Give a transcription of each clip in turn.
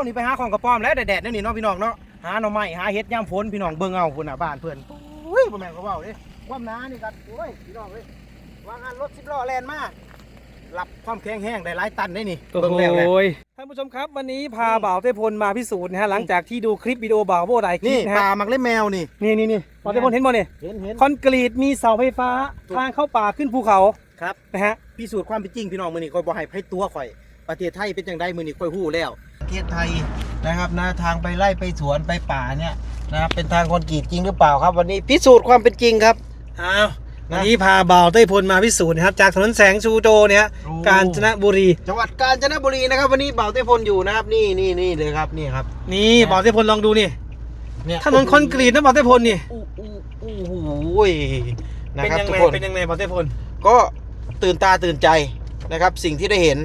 านี่ไปหาของกระป้อมแล้วแดดๆนี่นี่เนาะพี่น้องเนาะหาหน่อไม้หาเห็ดย่ำฝนพี่น้องเบิ่งเอาพุ่นน่ะบ้านเพิ่นอุ้ยบ่แม่นก็เว้าเด้ความหนานี่กันโอ้ยพี่น้องเอ้ยว่างานรถ10ล้อแล่นมารับความแข็งแห้งได้หลายตันได้นี่โอ้เบิ่งแล้วแหละ โหท่านผู้ชมครับวันนี้พาบ่าวเทพลมาพิสูจน์นะฮะหลังจากที่ดูคลิปวิดีโอบ่าวโบไดคลินี่ปนะปลาฮะมักเล่นแมวนี่ นี่นี่นี่บ่าวเทพลเห็นบ่เนี่ยเห็นเห็น คอนกรีตมีเสาไฟฟ้าถูก ทางเข้าป่าขึ้นภูเขาครับนะฮะพิสูจน์ความเป็นจริงพี่น้องมื้อนี้ค่อยบ่ให้ไผตัวข่อย ประเทศไทยเป็นจังไดมื้อนี้ค่อยฮู้แล้วประ เทศไทยนะครับนะทางไปไล่ไปสวนไปป่าเนี่ยนะครับเป็นทางคอนกรีตจริงหรือเปล่าครับ วันนี้พิสูจน์ความเป็นจริงครับอ้าวนะวันนี้พาบ่าวเทพลมาพิสูจน์นะครับ จากถนนแสงชูโจเนี่ยโอ้กาญจนบุรี จังหวัดกาญจนบุรีนะครับ วันนี้บ่าวเต้พลอยู่นะครับ นี่นี่นี่เลยครับนี่ครับ นี่นะบ่าวเทพลลองดูนี่เนี่ยถนนคอนกรีตนะบ่าวเทพลนี่อู้อู้อู้หูยนะเป็นครับยังทุกไงคนเป็นยังไงบ่าวเทพลก็ตื่นตาตื่นใจนะครับ สิ่งที่ได้เห็น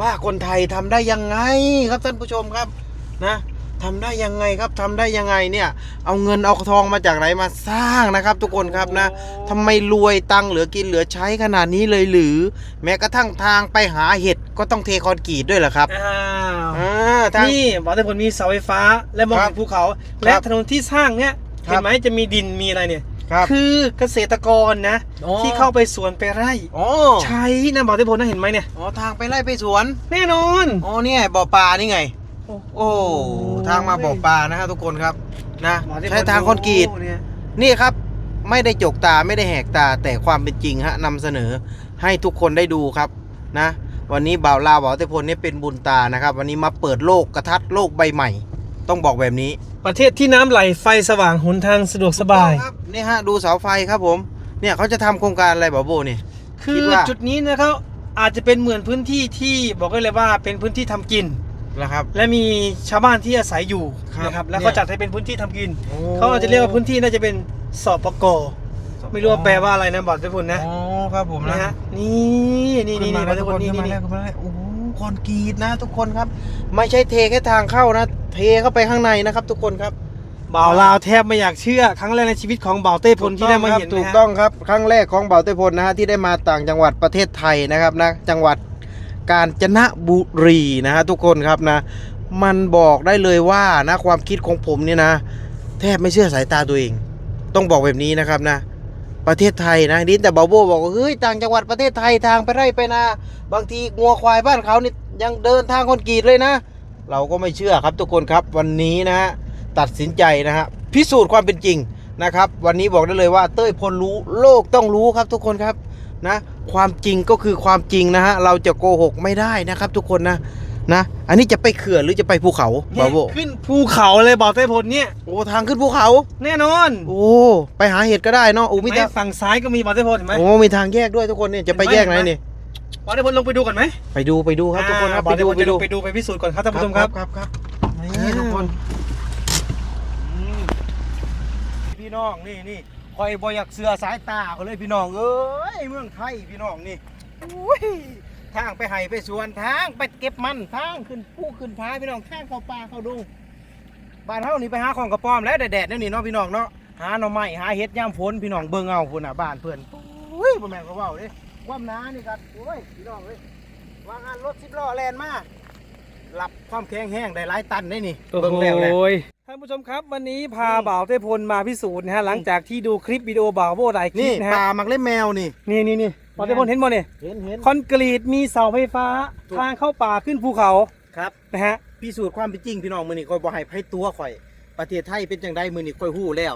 ว่าคนไทยทำได้ยังไงครับท่านผู้ชมครับนะทำได้ยังไงครับทำได้ยังไงเนี่ยเอาเงินเอาทองมาจากไหนมาสร้างนะครับ ทุกคนครับนะทำไมรวยตังค์เหลือกินเหลือใช้ขนาดนี้เลยหรือ แม้กระทั่งทางไปหาเห็ดก็ต้องเทคอนกรีตด้วยเหรอครับอ้าวอ่าทางนี่บ่าวเทพลมีเสาไฟฟ้าและมองครัเห็บนภูเขาคและรับถนนที่สร้างเนี่ยครับเห็นไหมจะมีดินมีอะไรเนี่ย ครับ คือเกษตรกรนะ อ๋อ ที่เข้าไปสวนไปไร่ อ๋อใช้นะบอกได้ผลนะเห็นไหมเนี่ย อ๋อทางไปไล่ไปสวน แน่นอน อ๋อเนี่ยบ่อปลานี่ไง โอ้ทางมาบ่อปลานะฮะทุกคนครับนะบอกได้ผลใช้ทางคอนกรีตเนี่ยนี่ครับไม่ได้จกตาไม่ได้แหกตาแต่ความเป็นจริงฮะนำเสนอให้ทุกคนได้ดูครับนะ วันนี้บ่าวลาวบ่าวเตพลเนี่ยเป็นบุญตานะครับ วันนี้มาเปิดโลกกระทัดโลกใบใหม่ ต้องบอกแบบนี้ประเทศที่น้ำไหลไฟสว่างหนทางสะดวกสบาย ครับนี่ฮะดูเสาไฟครับผม เนี่ยเขาจะทำโครงการอะไรบ่าวโบเนี่ยคืคิอดว่า จุดนี้นะครับอาจจะเป็นเหมือนพื้นที่ที่บอกได้เลยว่าเป็นพื้นที่ทำกิน นะครับ และมีชาวบ้านที่อาศัยอยู่ครับนะครับแล้วเนี่ยเขาจัดให้เป็นพื้นที่ทำกินโอ้เขาอาจจะเรียกว่าพื้นที่น่าจะเป็นสปกไม่รู้ว่าแปลว่าอะไรนะบอกได้ผลนะอ๋อครับผมนะนะฮะนี่นี่นี่นี่บอกได้ผลนี่นี่นี่ขึ้นมาแล้วโอ้โหคอนกรีตนะ ทุกคนครับ ไม่ใช่เทแค่ทางเข้านะ เทเข้าไปข้างในนะครับ ทุกคนครับบ่าวลาวแทบไม่อยากเชื่อ ครั้งแรกในชีวิตของบ่าวเต้พลที่ได้มาเห็นถูนะกฮะต้องครับครั้งแรกของเบาเต้พลนะฮะที่ได้มาต่างจังหวัดประเทศไทยนะครับนะจังหวัดกาญจนบุรีนะฮะทุกคนครับนะ มันบอกได้เลยว่านะความคิดของผมเนี่ยนะ แทบไม่เชื่อสายตาตัวเอง ต้องบอกแบบนี้นะครับนะ ประเทศไทยนะดินแต่บาโบบอกว่าเฮ้ยต่างจังหวัดประเทศไทยทางไปไร่ไปนาบางทีงัวควายบ้านเขานี่ยังเดินทางคอนกรีตเลยนะ เราก็ไม่เชื่อครับทุกคนครับวันนี้นะฮะตัดสินใจนะฮะพิสูจน์ความเป็นจริงนะครับวันนี้บอกได้เลยว่าเต้ยพลรู้โลกต้องรู้ครับทุกคนครับนะความจริงก็คือความจริงนะฮะเราจะโกหกไม่ได้นะครับทุกคนนะนะอันนี้จะไปเขื่อนหรือจะไปภูเขาบาโบขึ้นภูเขาเลยบ่าวเต้พลเนี่ยโอ้ทางขึ้นภูเขา แน่นอน โอ้ไปหาเห็ดก็ได้เนาะโอ้มีไม่ทางฝั่งซ้ายก็มีบ่าวเต้พลเห็นไหมโอ้มีทางแยกด้วยทุกคนเนี่ยจะไปแยกไหนนี่ บ่าวเต้พลลงไปดูก่อนไหมไปดูไปดูครับทุกคนครับบ่าไปวเต้ดูพลไปจะลดูงไปดูไปพิสูจน์ก่อนครับท่านผู้ชมครับครับครับนี่ทุกคนพี่น้องนี่นี่คอยบอยากเสือสายตาเขาเลยพี่น้องเอ้ยเมืองไทยพี่น้องนี่อุ้ยทางไปไห่ไปสวนทางไปเก็บมันทางขึ้นผู้ขึ้นพาพี่น้องทางเข้าป่าเข้าดงบ้านเฮานี่ไปหาของกระป้อมแล้วแดดๆนี่นี่เนาะพี่น้องเนาะหาหน่อไม้หาเห็ดย่ามฝนพี่น้องเบิ่งเอาพุ่นน่ะบ้านเพิ่นอุ้ยบ่แม่นก็เว้าเด้ ความหนานี่กันโอ้ยพี่น้องเอ้ยว่างานรถ10ล้อแล่นมารับความแข็งแห้งได้หลายตันได้นี่โอ้เบิ่งแล้วแหละโหท่านผู้ชมครับวันนี้พาบ่าวเต้พลมาพิสูจน์นะฮะหลังจากที่ดูคลิปวิดีโอบ่าวโบไดคลินี่ปนะปลาฮะมักเล่นแมวนี่ นี่นี่นี่บ่าวเต้พลเห็นบ่เนี่ยเห็นเห็น คอนกรีตมีเสาไฟฟ้าถูก ทางเข้าป่าขึ้นภูเขาครับนะฮะ พิสูจน์ความเป็นจริงพี่น้องมือนี่คอยบ่ให้ไผตัวข่อย ประเทศไทยเป็นจังไดมือนี่คอยฮู้แล้ว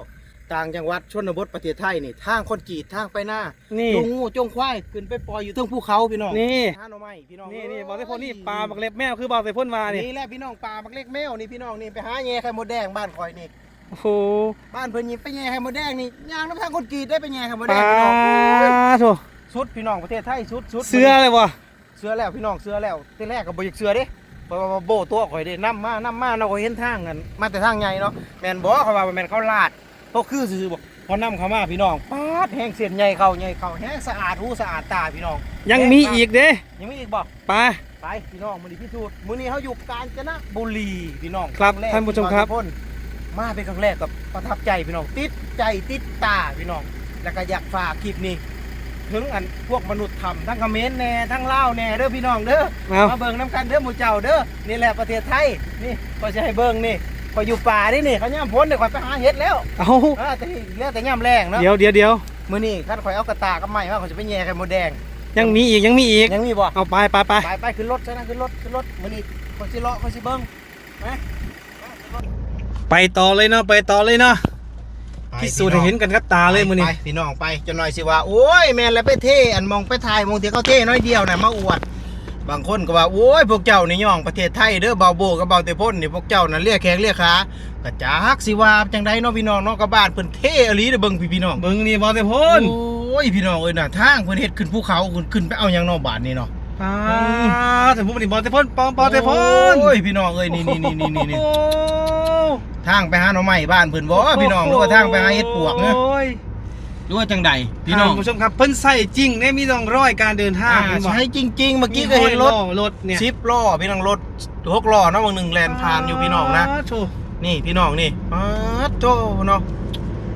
ต่างจังหวัดชนบทประเทศไทยนี่ทางคอนกรีตทางไปหน้านี่ จงงูจงควายขึ้นไปปล่อยอยู่เทั้งภูเขาพี่น้องนี่หาหน่อไม้พี่น้องนี่นี่บ่าวเต้พลนี่ปลาบักเล็บแมวคือบ่าวเต้พลมานี่นี่แหละพี่น้องปลามักเล็กแมวนี่พี่น้องนี่ไปหาแย่ไข่มดแดงบ้านข่อยนี่โอ้โหบ้านเพิ่นนี่ไปแย่ไข่มดแดงนี่ย่างน้ำทางคอนกรีตได้ไปแย่ไข่มดปแดงลาพี่น้องโถสุดพี่น้องประเทศไทยสุดสุดเสื้อเลยวะเสือแล้วพี่น้องเสือแล้วทีแรกก็บ่อยากเสือเด้เพราะว่าโบตัวข่อยเด้นํมานํมาเนาะข่อยเห็นทางกันมาแต่ทางใหญ่เนาะแม่นบ่เขาว่าแม่นเขาลาด เขาคือซื่อๆบอกพอนํเข้ามาพี่น้องป๊าดแห้งเสียนใหญ่เข้าใหญ่เข้าแห้งสะอาดหูสะอาดตาพี่น้องยังมีอีกเด้ยังมีอีกบ่ปลา ไปพี่น้องมื้อนี้พิสูจน์มื้อนี้เฮาอยู่กาญจนบุรีพี่น้องครับงแรกท่านผู้ชมครับที่าทุกนมาเป็นครั้งแรกกับประทับใจพี่น้องติดใจติดตาพี่น้อง แล้วก็อยากฝากคลิปนี้ถถึงอันพวกมนุษย์ทำทั้งเขมรแน่ทั้งลาวแน่เด้อพี่น้องเด้อเอา มาเบิ่งน้ำกันเด้อหมู่เจ้าเด้อนี่แหละประเทศไทยนี่ก็จะให้เบิ่งนี่ ก็อยู่ป่านี่นี่เขาย่ำพ้นเดี๋ยวข่อยไปหาเห็ดแล้วเอาอ่าแต่นี่เหลือแต่ย่ำแรงเนาะเดี๋ยวเดี๋ยวเดี๋ยวมื้อนี้คันข่อยเอากระตากับไม้มาข่อยจะไปแย่ไข่มดแดง ยังมีอีกยังมีอีกยังมีบ่เอาไปไปไปไปไปขึ้นรถซะนะขึ้นรถขึ้นรถมื้อนี้ข่อยสิเลาะข่อยสิเบิ่งนะไปต่อเลยเนาะไปต่อเลยเนาะพิสูจน์ให้เห็นกันกับตาเลยมื้อนี้ไปพี่น้องไปจนหน่อยสิว่าโอ้ยแม่นแล้วไปเท่อันมองไปถ่ายมองที่เขาเท่น้อยเดียวน่ะมาอวด บางคนก็ว่าโอ้ยพวกเจ้านี่ย่องประเทศไทยเด้อเบาโบกับเบาเตพ่นนี่พวกเจ้านั่นเรียกแขกเรียกขากระจากสิว่าจังไดเนาะพี่น้องเนาะกับบ้านเพิ่นเท่อหลีเด้อเบิ่งพี่พี่น้องเบิ่งนี่บอลเตพนโอ้ยพี่น้องเอ้ยน่ะทางเพิ่นเฮ็ดขึ้นภูเขาขึ้นขึ้นไปเอาหยังเนอกบ้านนี่เนาะป้าถึงพูดนี่บอลเตพนปอมบอลเตพนโอ้ยพี่น้องเอ้ยนี่นี่นี่นี่นี่นี่โอ้ทางไปหาหน่อไม้บ้านเพิ่นบ่พี่น้องหรือว่าทางไปหาเฮ็ดปวกเนาะ โอ้ยหรือว่าจังใดพี่น้องท่าผู้ชมครับเพิ่นใส่จริงเนี่ยมีร่องรอยการเดินทางอ่าเห็นบ่ใช้จริง ๆ เมื่อกี้ก็เห็นรถมีอยล้อรถเนี่ยสิบล้อพี่น้องรถหกล้อเนาะบางหนึ่งแลนผ่านอยู่พี่น้องนะโถนี่พี่น้องนี่ป๊าดโตเนาะ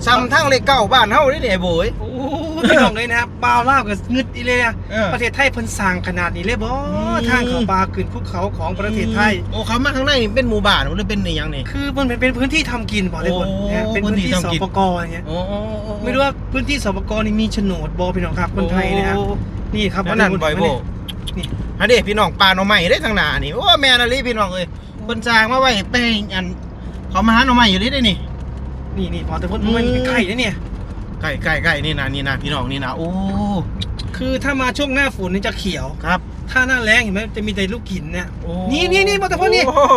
ซ้ำทั้งเลขเก้าบ้านเฮานี่เนี่ยโบย โอ้พี่น้องเลยนะครับบ่าวลาวกับงึดอีเลยอะเออ ประเทศไทยเพิ่นสร้างขนาดนี้เลยบ่มทางเขาปลาขึ้นภูเขาของประเทศไทย โอ้เขามาข้างในนี่เป็นหมู่บ้านหรือเป็นในยังนี่ คือมันเป็นพื้นที่ทำกินบอกเลยคนโอ้นะเป็นพื้นที่พื้นที่สทำกิน ปกอย่างเงี้ยโอ้โอ้โอ้ไม่รู้ว่าพื้นที่สปกนี่มีโฉนดบอพี่น้องครับคนไทยนะครับโอ้นี่ครับนั่นนั่นบ่อยโบนี่อันนี้พี่น้องปลาหน่อไม้ได้ทางหน้านี่โอ้แม่นอะไรพี่น้องเอ้ยเพิ่นสร้างมาไว้ไปให้อันเขามาหาหน่อไม้อยู่นี่ได้นี่ นี่นี่พอแต่พูดอืมมันเป็นไข่นะเนี่ยใกล้ใกล้ใกล้นี่นะนี่นะพี่น้องนี่นะโอ้คือถ้ามาช่วงหน้าฝนนี่จะเขียวครับ ถ้าหน้าแรงเห็นไหมจะมีแต่ลูกหินเนี่ยโอ้นี่นี่นี่มาแต่พ่อนี่โอ้โห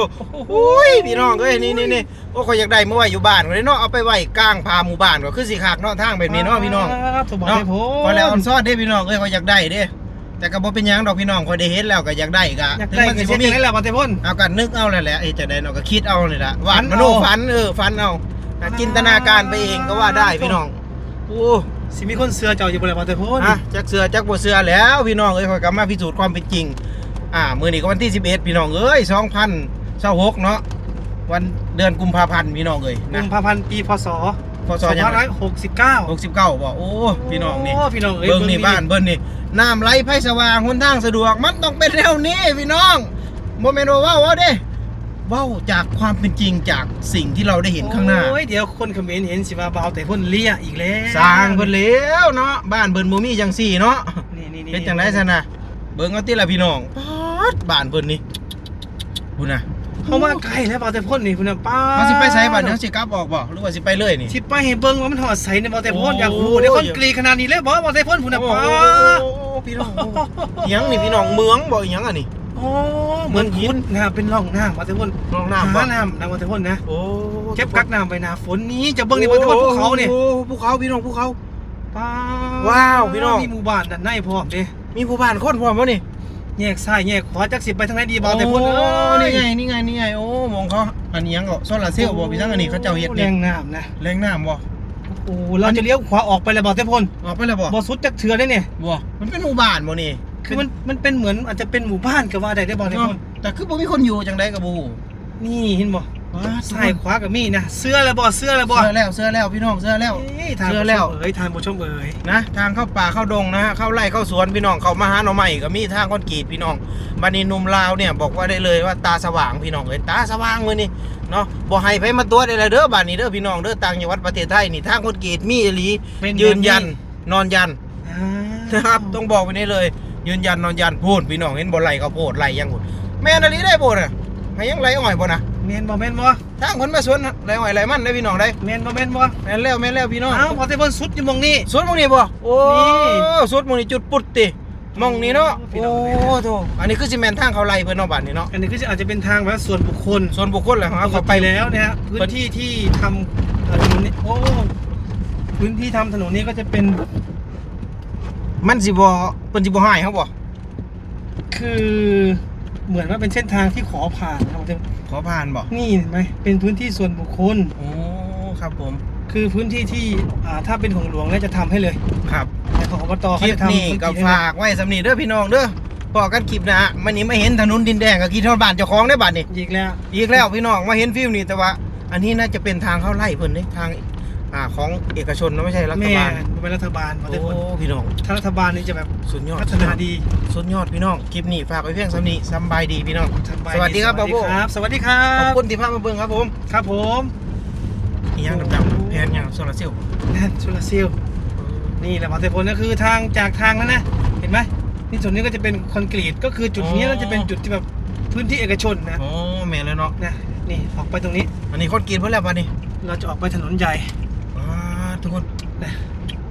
โอ้ยพี่น้องเอ้ยนี่นี่นี่โอ้ขอยอยากได้เมื่อไหร่อยู่บ้านเลยเนาะเอาไปไว้กลางพาหมู่บ้านก็คือสิขากเนาะทางแบบนี้เนาะพี่น้องถูกบอกเนาะให้ผมพอแล้วออนซอดเด้พี่น้องเอ้ยขอยอยากได้เด้แต่ก็บ่เป็นหยังดอกพี่น้องขอยได้เห็นแล้วก็อยากได้ก็อยากถึงได้มันเงิสินบ่เช่นมีนี้แหละมาแต่พ่นเอากันนึกเอาแหละแหละเอ้ยจะได้เนาะก็คิดเอานี่ล่ะวาดฝันมโนเอาฝันเออฝันเอา อะจินตนาการไปเองก็ว่าได้พี่น้องโอ้สิมีคนเสือเจ้าอยู่บนไหนมาแต่พ่นอะจักเสือจักบ่เสือแล้วพี่น้องเอ้ยขอยกลับมาพิสูจน์ความเป็นจริง อ่ามื้อนี้ก็วันที่ 11 พี่น้องเอ้ย2026เนาะวันเดือนกุมภาพันธ์พี่น้องเอ้ยกุนะมภาพันธ์ปีพศพศยังไง2569 69บ่โอ้พี่น้องนี่โพี่น้องเอ้ยเบิ่งนี่บ้านเบิ่งนี่น้ำไหลไฟสว่างหนทางสะดวกมันต้องเป็นแนวนี้พี่น้องบ่แม่นว่าเว้าเว้าเด้ เว้าจากความเป็นจริงจากสิ่งที่เราได้เห็นข้างหน้า โอ้ยเดี๋ยวคนเขมรเห็นสิว่าเบาแต่พ่นเลี่ยอีกแล้วสร้างเพิ่นแล้วเนาะบ้านเบิ่นบ่มีจังซี่เนาะนี่นี่นี่เป็นจังไดซะนะเบิ่งเอาติละพี่น้องป๊าดบ้านเพิ่นนี่พุ่นน่ะเขามาไกลแล้วเบาแต่พ่นนี่คุณน่ะป้ามาสิไปไสบัดนี้สิกลับออกบ่หรือว่าสิไปเลยนี่สิไปให้เบิ่งว่ามันหอดใส่ในเบาแต่พ่นโอ้อยากรู้เดี๋ยวคนกรีขนาดนี้เลยบ่เบาแต่พ่นคุณน่ะป้าโอ้พี่น้องอิหยังนี่พี่น้องเมืองบ่อิหยังอะนี่ โอ้เหมือนคุณน้ำเป็นร่องน้ำเบาแต่พ่นร่องน้ำบ่หาน้ำนะเบาแต่พ่นนะโอ้เก็บกักน้ำไปหนาฝนนี้จะเบิ่งในเบาแต่พ่นภูเขาเนี่ยโอ้ภูเขาพี่น้องภูเขาป้าว้าวพี่น้องมีหมู่บ้านด้านในพร้อมเด้มีผู้บ้านคนพร้อมบ่นี่แยกซ้ายแยกขวาจักสิไปทางไหนดีเบาแต่พ่นโอ้เอ้ยนี่ไงนี่ไงนี่ไงโอ้มองเขาอันนี้ยังก็โซลาร์เซลล์บ่พี่ทั้งอันนี้เขาเจ้าเฮ็ดแรนี่งน้ำนะแรงน้ำบ่โอ้เราจะเลี้ยวขวาออกไปเลยเบาแต่พ่นออกไปแล้วบ่บ่สุดจักเถื่อได้เนี่ยบ่มันเป็นหมู่บ้านบ่นี่ คือมันมันเป็นเหมือนอาจจะเป็นหมู่บ้านก็ว่าได้ได้บ่ในเนาะคนแต่คือบ่มีคนอยู่จังไดก็บ่ฮู้นี่เห็นบ่ว้าซ้ายขวากับมีนะเสื้อแล้วบ่เสื้อแล้วบ่เสื้อแล้วเสื้อแล้วพี่น้องเสื้อแล้วเอ้ยทานเสื้ผู้อชแล้วมเอ้ยทานผู้ชมเอ้ยนะทางเข้าป่าเข้าดงนะฮะเข้าไร่เข้าสวนพี่น้องเขามาหาหน่อไม้ก็มีทางคอนกรีตพี่น้องบัดนี้หนุ่มลาวเนี่ยบอกว่าได้เลยว่าตาสว่างพี่น้องเอ้ยตาสว่างมื้อนี้เนาะบ่ให้ไผมาตัวได้เลยเด้อบัดนี้เด้อพี่น้องเด้อต่างจังหวัดประเทศไทยนี่ทางคอนกรีตมีอีหลีเป็นยืนยันนอนยันอ่านะครับต้องบอกไปนี้เลย ยืนยันนอนยันพูดพี่น้องเห็นบ่ไหลเขาวโพดไหลยังพูดแม่นอะไรได้บ่น่ะให้ยังไหลอ่อยบ่น่ะแม่นบ่แม่นบ่ทางคนมาสวนน่ะไหลอ่อยไหลมันได้พี่น้องได้แม่นบ่แม่นบ่แม่นแล้วแม่นแล้วพี่น้องอ้าวพอแต่เพิ่นสุดอยู่หมองนี้สวนหมองนี้บ่โอ้นี่สวนหมองนี้จุดปุดติหมองนี้เนาะพี่โอ้น้องโธ่อันนี้คือสิแม่นทางเขาไล่เพิ่นเนาะบัดนี้เนาะอันนี้ก็อาจจะเป็นทางแบบส่วนบุคคลส่วนบุคคลแหละครัเอาบเข้าเขาไปไปแล้วนะฮะพื้นที่ที่ทำถนนนี้โอ้พื้นที่ทำถนนนี้ก็จะเป็น มันสิบ่เพิ่นสิบ่ให้เฮาบ่คือเหมือนว่าเป็นเส้นทางที่ขอผ่านครับขอผ่านบ่นี่เห็นไหมเป็นพื้นที่ส่วนบุคคล โอ้ครับผม คือพื้นที่ที่อ่าถ้าเป็นของหลวงเนี่ยจะทำให้เลยครับแต่ของอบตคเขาลิปจะทำนี้ก็พื้นที่ให้ฝากไว้สำนีเด้อพี่น้องเด้อพอกันคลิปหนะมันนี้มาเห็นถนนดินแดงกับกีทอดบ้านเจ้าของได้บัดนี่ อีกแล้ว อีกแล้วพี่น้องมาเห็นฟิวนี่แต่ว่า อันนี้น่าจะเป็นทางเข้าไล่เพิ่นเด้ทาง อ่าของเอกชนนะไม่ใช่รัฐแม่บาลเป็นรัฐบาลบาโอ้เทพลพี่น้องถ้ารัฐบาลนี่จะแบบสุดยอดพัฒนาดีสุดยอดพี่น้องคลิปนี้ฝากไว้เพียงสำนี้สำบายดีพี่น้อง สวัสดีครับสวัสดีบาโบ้ครับสวัสดีครัขอบบคุณที่พามาเบิ่งครับผม ครับผมอีหยังดำๆแพงอย่างโซลาร์เซลล์นั่นชุลซิลนี่แหละบาเทพลก็คือทางจากทางนั้นนะเห็นไหมนี่ส่วนนี้ก็จะเป็นคอนกรีตก็คือจุดนี้ก็จะเป็นจุดที่แบบพื้นที่เอกชนนะโอ้แม่นเลยเนาะนะนี่ออกไปตรงนี้ อันนี้คนกินเพิ่นแล้วป่ะนี่เราจะออกไปถนนใหญ่อ่า ทุกคนนะ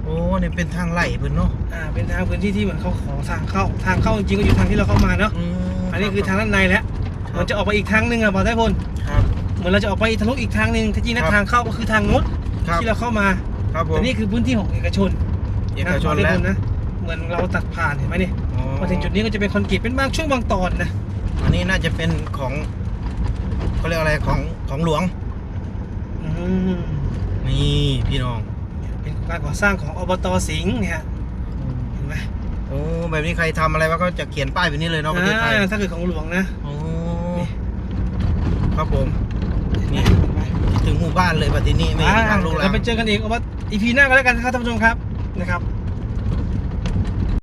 โอ้นี่เป็นทางไหลเพิ่นเนาะอ่าเป็นทางพื้นที่ที่เหมือนเขาขอทางเข้า ทางเข้าจริงๆก็อยู่ทางที่เราเข้ามาเนาะมอันนี้คือทางด้านในแล้วมันจะออกไปอีกทางหนึ่งอะบอได้พลครับเหมือนเราจะออกไปทะลุอีกทางหนึ่งที่จริงนะครับทางเข้าก็คือทางนู้นครับที่เราเข้ามาครับผมแต่นี่คือพื้นที่ของเอกชนเอกชนนะบอได้แล้วพลนะเหมือนเราตัดผ่านเห็นไหมนี่อ๋อมาถึงจุดนี้ก็จะเป็นคอนกรีตเป็นบางช่วงบางตอนนะอันนี้น่าจะเป็นของเขาเรียกอะไรของของหลวงอืมนี่พี่น้องเป็น การก่อสร้างของอบตสิงห์เนี่ยฮะเห็นไหมโอ้แบบนี้ใครทำอะไรวะก็จะเขียนป้ายแบบนี้เลยเนาะประเทศไทยอ่าถ้าเกิดของหลวงนะ โอ้นี่ ครับผม นี่ ถึงหมู่บ้านเลยบัดทีนี้ไม่อ่าทางลูกหลัเรางไปเจอกันอีกอบตอีพีหน้าก็แล้วกันนะครับท่านผู้ชมครับนะครับ